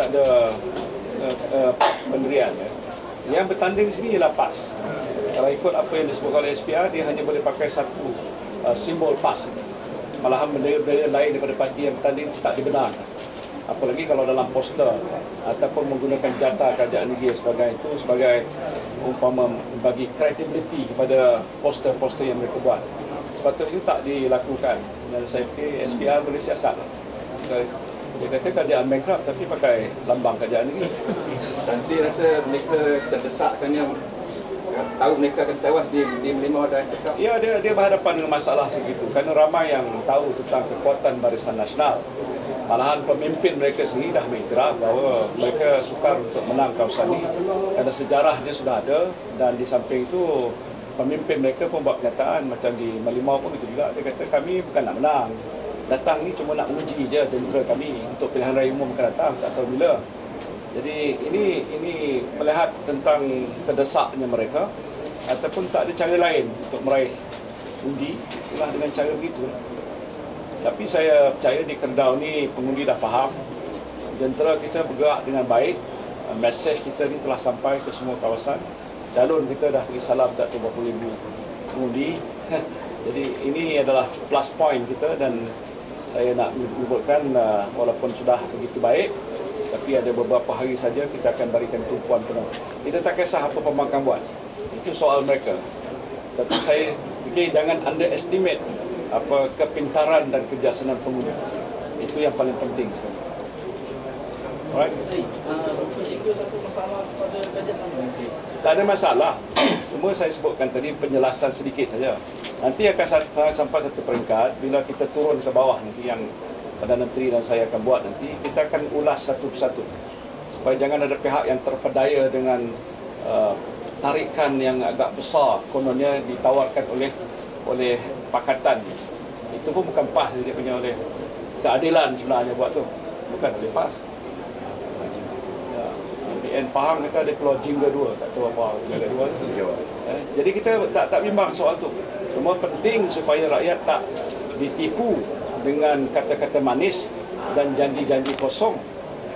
ada uh, uh, pendirian. Ya. Yang bertanding di sini ialah PAS. Kalau ikut apa yang disebut oleh SPR, dia hanya boleh pakai satu uh, simbol PAS. Malahan bendera-bendera lain daripada parti yang bertanding tak dibenarkan. Apalagi kalau dalam poster ataupun menggunakan jata kerajaan negeri sebagai itu sebagai umpama bagi credibility kepada poster-poster yang mereka buat. Sepatutnya tak dilakukan. Dan saya fikir SPR boleh siasat. Dia kata kerajaan bankrupt tapi pakai lambang kerajaan negeri. Dan saya rasa mereka terdesak kerana tahu mereka akan tewas di di Melimau dan Tekak. Ya, dia dia berhadapan dengan masalah segitu kerana ramai yang tahu tentang kekuatan Barisan Nasional. Malahan pemimpin mereka sendiri dah mengiktiraf bahawa mereka sukar untuk menang kawasan ini kerana sejarahnya sudah ada dan di samping itu pemimpin mereka pun buat kenyataan macam di Melimau pun itu juga dia kata kami bukan nak menang datang ni cuma nak uji je tentera kami untuk pilihan raya umum akan datang tak tahu bila. Jadi ini ini melihat tentang terdesaknya mereka ataupun tak ada cara lain untuk meraih undi itulah dengan cara begitu. Tapi saya percaya di Kerbau ni pengundi dah faham. Jentera kita bergerak dengan baik. Mesej kita ni telah sampai ke semua kawasan. Calon kita dah beri salam tak berapa ribu pengundi. Jadi ini adalah plus point kita dan saya nak menyebutkan uh, walaupun sudah begitu baik tapi ada beberapa hari saja kita akan berikan tumpuan penuh. Kita tak kisah apa pembangkang buat. Itu soal mereka. Tapi saya fikir jangan underestimate apa kepintaran dan kebiasaan pengguna. Itu yang paling penting sekali. Alright. Tak ada masalah. Semua saya sebutkan tadi penjelasan sedikit saja. Nanti akan sampai satu peringkat bila kita turun ke bawah nanti yang Perdana Menteri dan saya akan buat nanti, kita akan ulas satu persatu. Supaya jangan ada pihak yang terpedaya dengan uh, tarikan yang agak besar kononnya ditawarkan oleh oleh pakatan. Itu pun bukan PAS dia punya oleh keadilan sebenarnya buat tu. Bukan oleh PAS. BN Pahang kata ada keluar jingga dua, tak tahu apa jingga dua tu. Eh, jadi kita tak tak bimbang soal tu. Semua penting supaya rakyat tak ditipu dengan kata-kata manis dan janji-janji kosong.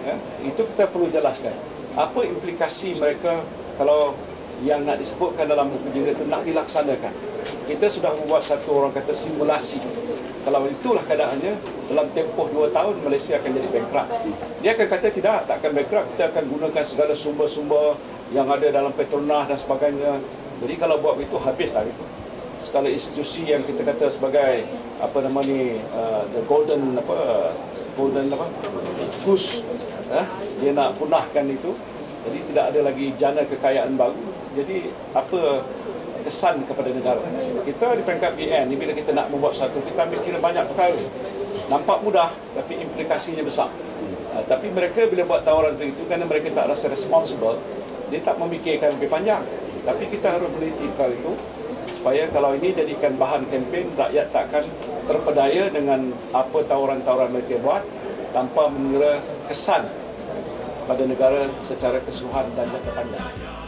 Ya, itu kita perlu jelaskan. Apa implikasi mereka kalau yang nak disebutkan dalam buku jingga itu nak dilaksanakan. Kita sudah membuat satu orang kata simulasi. Kalau itulah keadaannya, dalam tempoh dua tahun Malaysia akan jadi bankrupt. Dia akan kata tidak, tak akan bankrupt. Kita akan gunakan segala sumber-sumber yang ada dalam Petronas dan sebagainya. Jadi kalau buat begitu, habislah itu segala institusi yang kita kata sebagai apa nama ni uh, the golden apa golden apa goose eh? dia nak punahkan itu jadi tidak ada lagi jana kekayaan baru jadi apa kesan kepada negara kita di peringkat BN ni bila kita nak membuat satu kita ambil kira banyak perkara. Nampak mudah tapi implikasinya besar. Uh, tapi mereka bila buat tawaran itu kerana mereka tak rasa responsible dia tak memikirkan lebih panjang. Tapi kita harus meneliti perkara itu supaya kalau ini jadikan bahan kempen rakyat takkan terpedaya dengan apa tawaran-tawaran mereka buat tanpa mengira kesan pada negara secara keseluruhan dan jangka panjang.